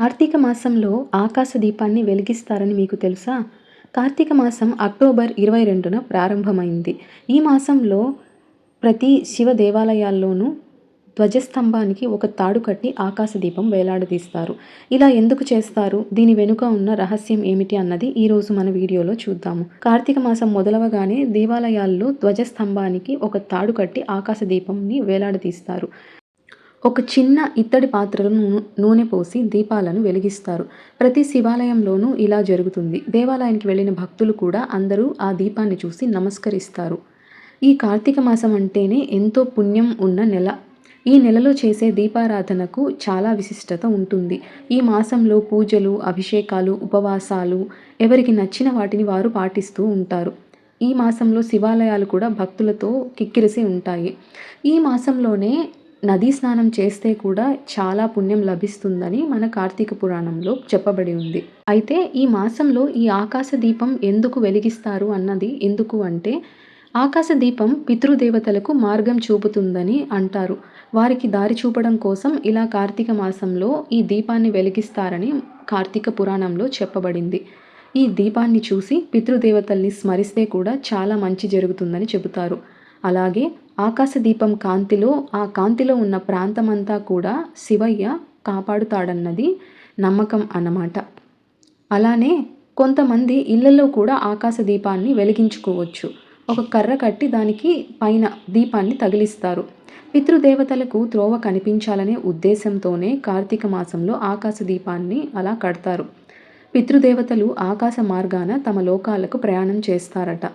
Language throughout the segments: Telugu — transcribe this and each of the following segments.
కార్తీక మాసంలో ఆకాశ దీపాన్ని వెలిగిస్తారని మీకు తెలుసా? కార్తీక మాసం అక్టోబర్ ఇరవై రెండున ప్రారంభమైంది. ఈ మాసంలో ప్రతి శివ దేవాలయాల్లోనూ ధ్వజస్తంభానికి ఒక తాడు కట్టి ఆకాశ దీపం వేలాడదీస్తారు. ఇలా ఎందుకు చేస్తారు? దీని వెనుక ఉన్న రహస్యం ఏమిటి అన్నది ఈరోజు మన వీడియోలో చూద్దాము. కార్తీక మాసం మొదలవగానే దేవాలయాల్లో ధ్వజస్తంభానికి ఒక తాడు కట్టి ఆకాశ దీపంని వేలాడదీస్తారు. ఒక చిన్న ఇత్తడి పాత్రలో నూ- నూనె పోసి దీపాలను వెలిగిస్తారు. ప్రతి శివాలయంలోనూ ఇలా జరుగుతుంది. దేవాలయానికి వెళ్ళిన భక్తులు కూడా అందరూ ఆ దీపాన్ని చూసి నమస్కరిస్తారు. ఈ కార్తీక మాసం అంటేనే ఎంతో పుణ్యం ఉన్న నెల. ఈ నెలలో చేసే దీపారాధనకు చాలా విశిష్టత ఉంటుంది. ఈ మాసంలో పూజలు అభిషేకాలు ఉపవాసాలు ఎవరికి నచ్చిన వాటిని వారు పాటిస్తూ ఉంటారు. ఈ మాసంలో శివాలయాలు కూడా భక్తులతో కిక్కిరిసి ఉంటాయి. ఈ మాసంలోనే నదీ స్నానం చేస్తే కూడా చాలా పుణ్యం లభిస్తుందని మన కార్తీక పురాణంలో చెప్పబడి ఉంది. అయితే ఈ మాసంలో ఈ ఆకాశ దీపం ఎందుకు వెలిగిస్తారు అన్నది ఎందుకు అంటే ఆకాశ దీపం పితృదేవతలకు మార్గం చూపుతుందని అంటారు. వారికి దారి చూపడం కోసం ఇలా కార్తీక మాసంలో ఈ దీపాన్ని వెలిగిస్తారని కార్తీక పురాణంలో చెప్పబడింది. ఈ దీపాన్ని చూసి పితృదేవతల్ని స్మరిస్తే కూడా చాలా మంచి జరుగుతుందని చెబుతారు. అలాగే ఆకాశదీపం కాంతిలో ఆ కాంతిలో ఉన్న ప్రాంతమంతా కూడా శివయ్య కాపాడుతాడన్నది నమ్మకం అన్నమాట. అలానే కొంతమంది ఇళ్ళలో కూడా ఆకాశ దీపాన్ని వెలిగించుకోవచ్చు. ఒక కర్ర కట్టి దానికి పైన దీపాన్ని తగిలిస్తారు. పితృదేవతలకు త్రోవ కనిపించాలనే ఉద్దేశంతోనే కార్తీక మాసంలో ఆకాశ దీపాన్ని అలా కడతారు. పితృదేవతలు ఆకాశ మార్గాన తమ లోకాలకు ప్రయాణం చేస్తారట.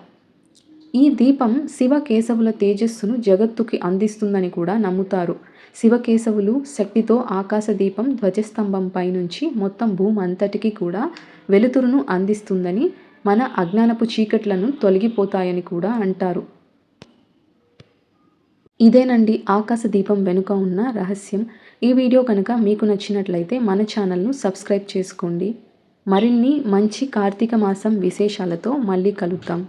ఈ దీపం శివ కేశవుల తేజస్సును జగత్తుకి అందిస్తుందని కూడా నమ్ముతారు. శివకేశవులు శక్తితో ఆకాశ దీపం ధ్వజస్తంభంపై నుంచి మొత్తం భూమి అంతటికి కూడా వెలుతురును అందిస్తుందని మన అజ్ఞానపు చీకట్లను తొలగిపోతాయని కూడా అంటారు. ఇదేనండి ఆకాశ దీపం వెనుక ఉన్న రహస్యం. ఈ వీడియో కనుక మీకు నచ్చినట్లయితే మన ఛానల్ను సబ్స్క్రైబ్ చేసుకోండి. మరిన్ని మంచి కార్తీక మాసం విశేషాలతో మళ్ళీ కలుద్దాం.